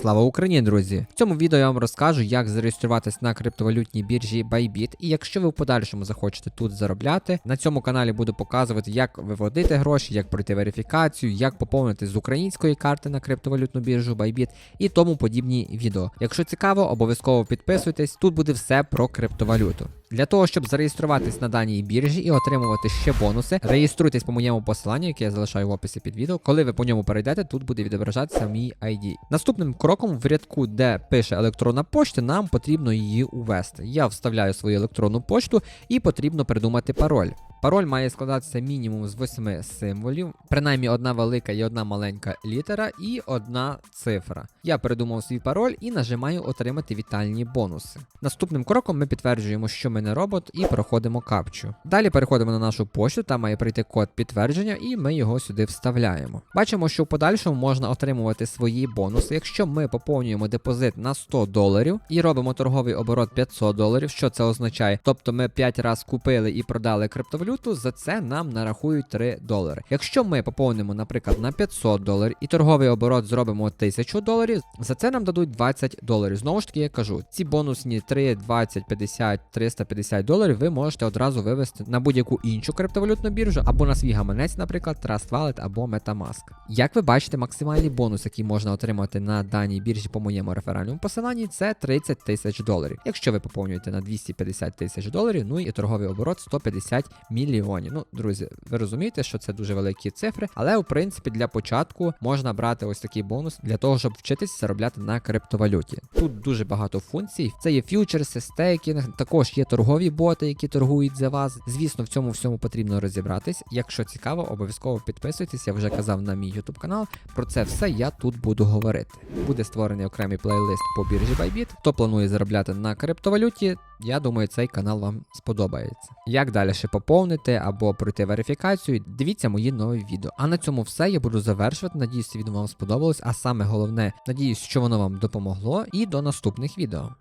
Слава Україні, друзі! В цьому відео я вам розкажу, як зареєструватись на криптовалютній біржі Bybit. І якщо ви в подальшому захочете тут заробляти, на цьому каналі буду показувати, як виводити гроші, як пройти верифікацію, як поповнити з української карти на криптовалютну біржу Bybit і тому подібні відео. Якщо цікаво, обов'язково підписуйтесь. Тут буде все про криптовалюту. Для того, щоб зареєструватись на даній біржі і отримувати ще бонуси, реєструйтесь по моєму посиланню, яке я залишаю в описі під відео. Коли ви по ньому перейдете, тут буде відображатися мій ID. Наступним кроком в рядку, де пише електронна пошта, нам потрібно її увести. Я вставляю свою електронну пошту і потрібно придумати пароль. Пароль має складатися мінімум з 8 символів, принаймні одна велика і одна маленька літера, і одна цифра. Я придумав свій пароль і нажимаю отримати вітальні бонуси. Наступним кроком ми підтверджуємо, що ми не робот, і проходимо капчу. Далі переходимо на нашу пошту, там має прийти код підтвердження, і ми його сюди вставляємо. Бачимо, що в подальшому можна отримувати свої бонуси, якщо ми поповнюємо депозит на 100 доларів і робимо торговий оборот 500 доларів. Що це означає? Тобто ми 5 разів купили і продали криптовалюту, за це нам нарахують 3 долари. Якщо ми поповнимо, наприклад, на 500 доларів і торговий оборот зробимо 1000 доларів, за це нам дадуть 20 доларів. Знову ж таки, я кажу, ці бонусні 3, 20, 50, 350 доларів ви можете одразу вивести на будь-яку іншу криптовалютну біржу або на свій гаманець, наприклад, Trust Wallet або Metamask. Як ви бачите, максимальний бонус, який можна отримати на даній біржі по моєму реферальному посиланні, це 30 тисяч доларів. Якщо ви поповнюєте на 250 тисяч доларів, ну і торговий оборот 150 мільйонів. Ну, друзі, ви розумієте, що це дуже великі цифри, але в принципі для початку можна брати ось такий бонус для того, щоб вчитися заробляти на криптовалюті. Тут дуже багато функцій. Це є фьючерси, стейкінг, також є торгові боти, які торгують за вас. Звісно, в цьому всьому потрібно розібратись. Якщо цікаво, обов'язково підписуйтесь. Я вже казав на мій YouTube канал. Про це все я тут буду говорити. Буде створений окремий плейлист по біржі Bybit. Хто планує заробляти на криптовалюті, я думаю, цей канал вам сподобається. Як далі ще поповнити або пройти верифікацію, дивіться мої нові відео. А на цьому все я буду завершувати. Надіюсь, відео вам сподобалось. А саме головне, надіюсь, що воно вам допомогло. І до наступних відео.